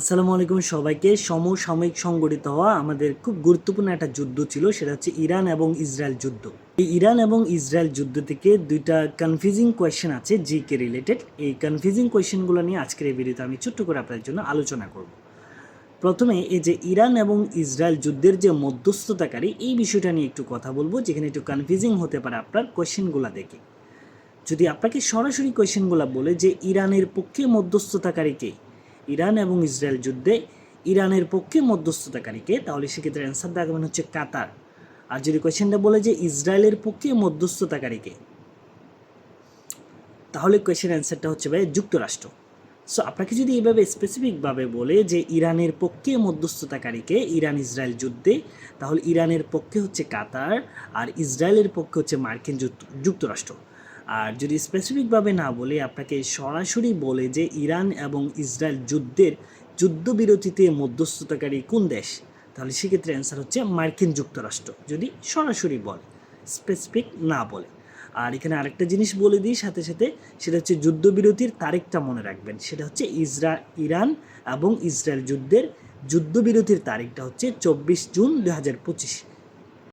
আসসালামু আলাইকুম সবাইকে। সমসাময়িক সংগঠিত হওয়া আমাদের খুব গুরুত্বপূর্ণ একটা যুদ্ধ ছিল, সেটা হচ্ছে ইরান এবং ইসরায়েল যুদ্ধ। এই ইরান এবং ইসরায়েল যুদ্ধ থেকে দুইটা কনফিউজিং কোয়েশ্চেন আছে জি কে রিলেটেড এই কনফিউজিং কোয়েশ্চেনগুলো নিয়ে আজকের এই ভিডিওতে আমি ছোট্ট করে আপনাদের জন্য আলোচনা করব। প্রথমে এই যে ইরান এবং ইসরায়েল যুদ্ধের যে মধ্যস্থতাকারী, এই বিষয়টা নিয়ে একটু কথা বলব, যেখানে একটু কনফিউজিং হতে পারে আপনার কোয়েশ্চেনগুলো দেখে। যদি আপনাকে সরাসরি কোয়েশ্চেনগুলো বলে যে ইরানের পক্ষে মধ্যস্থতাকারী কে ইরান এবং ইসরায়েল যুদ্ধে ইরানের পক্ষে মধ্যস্থতাকারীকে, তাহলে সেক্ষেত্রে অ্যান্সার দেখাবেন হচ্ছে কাতার। আর যদি কোয়েশ্চেনটা বলে যে ইসরায়েলের পক্ষে মধ্যস্থতাকারীকে, তাহলে কোয়েশ্চেন অ্যান্সারটা হচ্ছে ভাই যুক্তরাষ্ট্র। সো আপনাকে যদি এইভাবে স্পেসিফিকভাবে বলে যে ইরানের পক্ষে মধ্যস্থতাকারীকে ইরান ইসরায়েল যুদ্ধে, তাহলে ইরানের পক্ষে হচ্ছে কাতার আর ইসরায়েলের পক্ষে হচ্ছে মার্কিন যুক্ত- যুক্তরাষ্ট্র। আর যদি স্পেসিফিকভাবে না বলে আপনাকে সরাসরি বলে যে ইরান এবং ইসরায়েল যুদ্ধের যুদ্ধবিরতিতে মধ্যস্থতাকারী কোন দেশ, তাহলে সেক্ষেত্রে অ্যান্সার হচ্ছে মার্কিন যুক্তরাষ্ট্র। যদি সরাসরি বলে স্পেসিফিক না বলে। আর এখানে আরেকটা জিনিস বলে দিই সাথে সাথে, সেটা হচ্ছে যুদ্ধবিরতির তারিখটা মনে রাখবেন। সেটা হচ্ছে ইসরা, ইরান এবং ইসরায়েল যুদ্ধের যুদ্ধবিরতির তারিখটা হচ্ছে চব্বিশ জুন দু হাজার পঁচিশ।